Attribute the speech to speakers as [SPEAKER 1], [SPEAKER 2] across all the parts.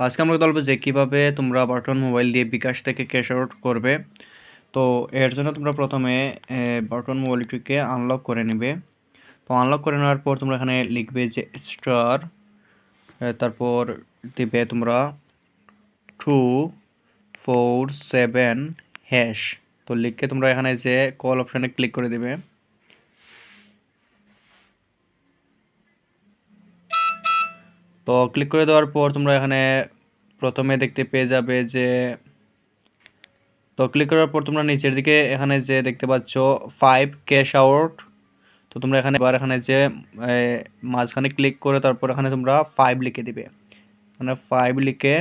[SPEAKER 1] আজকে আমরা বলব যে কীভাবে তোমরা বাটন মোবাইল দিয়ে বিকাশ থেকে ক্যাশ আউট করবে। তো এর জন্য তোমরা প্রথমে বাটন মোবাইলটিকে আনলক করে নেবে। তো আনলক করে নেওয়ার পর তোমরা এখানে লিখবে যে স্টার তারপর দিবে তোমরা টু ফোর সেভেন হ্যাশ তো লিখে তোমরা এখানে যে কল অপশানে ক্লিক করে দেবে। তো ক্লিক করে দেওয়ার পর তোমরা এখানে প্রথমে দেখতে পেয়ে যাবে যে, তো ক্লিক করার পর তোমরা নিচের দিকে এখানে যে দেখতে পাচ্ছ ফাইভ ক্যাশ আউট তো তোমরা এখানে এবার এখানে যে মাঝখানে ক্লিক করে তারপর এখানে তোমরা ফাইভ লিখে দিবে। মানে ফাইভ লিখে,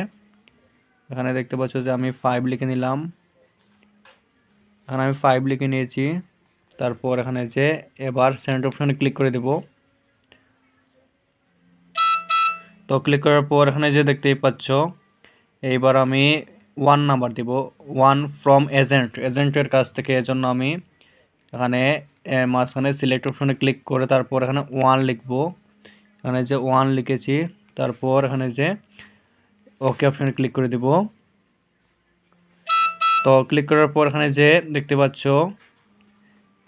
[SPEAKER 1] এখানে দেখতে পাচ্ছ যে আমি ফাইভ লিখে নিলাম। এখানে আমি ফাইভ লিখে নিয়েছি। তারপর এখানে যে এবার সেন্ট অপশানে ক্লিক করে দেবো। তো ক্লিক করার পর এখানে যে দেখতেই পাচ্ছ, এইবার আমি ওয়ান নাম্বার দিব ওয়ান ফ্রম এজেন্ট এজেন্টের কাছ থেকে এজন্য আমি এখানে মাঝখানে সিলেক্ট অপশনে ক্লিক করে তারপর এখানে ওয়ান লিখব। এখানে যে ওয়ান লিখেছি, তারপর এখানে যে ওকে অপশানে ক্লিক করে দিব। তো ক্লিক করার পর এখানে যে দেখতে পাচ্ছ,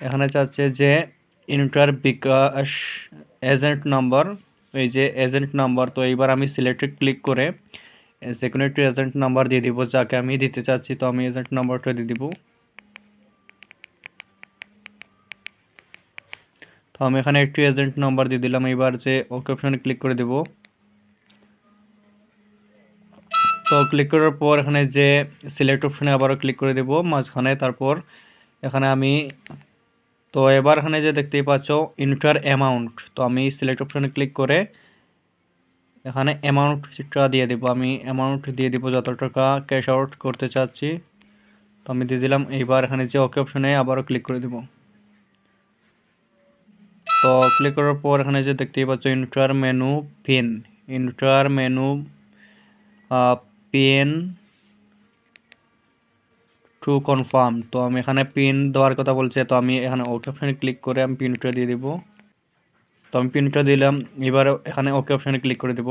[SPEAKER 1] এখানে চাচ্ছে যে ইন্টার বিকাশ এজেন্ট নাম্বার এই যে এজেন্ট নাম্বার তো এইবার আমি সিলেক্টে ক্লিক করে একটি এজেন্ট নাম্বার দিয়ে দিব, যাকে আমি দিতে চাচ্ছি, তো আমি এজেন্ট নাম্বারটা দিয়ে দিব। তো আমি এখানে একটি এজেন্ট নাম্বার দিয়ে দিলাম এবার যে ওকে অপশানে ক্লিক করে দেব। তো ক্লিক করার পর এখানে যে সিলেক্ট অপশানে আবারও ক্লিক করে দেব, মাঝখানে তারপর এখানে আমি তো এবার এখানে যে দেখতেই পাচ্ছ ইন্টার অ্যামাউন্ট তো আমি সিলেক্ট অপশানে ক্লিক করে এখানে অ্যামাউন্ট অ্যামাউন্টটা দিয়ে দেবো। আমি অ্যামাউন্ট দিয়ে দেবো যত টাকা ক্যাশ আউট করতে চাচ্ছি। তো আমি দিয়ে দিলাম, এইবার এখানে যে ওকে অপশানে আবারও ক্লিক করে দেবো। তো ক্লিক করার পর এখানে যে দেখতেই পাচ্ছ enter menu PIN enter menu PIN to confirm তো আমি এখানে পিন দেওয়ার কথা বলছে, তো আমি এখানে ওকে অপশানে ক্লিক করে আমি পিনটা দিয়ে দিব। তো আমি পিনটা দিলাম, এবার এখানে ওকে অপশানে ক্লিক করে দেব।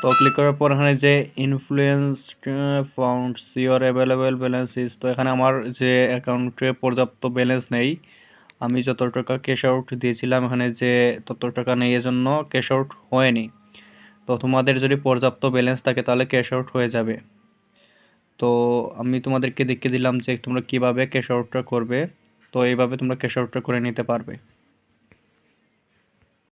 [SPEAKER 1] তো ক্লিক করার পর এখানে যে influence funds your available balance is তো এখানে আমার যে অ্যাকাউন্টে পর্যাপ্ত ব্যালেন্স নেই, আমি যত টাকা ক্যাশ আউট দিয়েছিলাম এখানে যে তত টাকা নেই, এজন্য ক্যাশ আউট হয়নি। তো তোমাদের যদি পর্যাপ্ত ব্যালেন্স থাকে তাহলে ক্যাশ আউট হয়ে যাবে। তো আমি তোমাদেরকে দেখিয়ে দিলাম যে তোমরা কীভাবে ক্যাশ আউটটা করবে। তো এইভাবে তোমরা ক্যাশ আউটটা করে নিতে পারবে।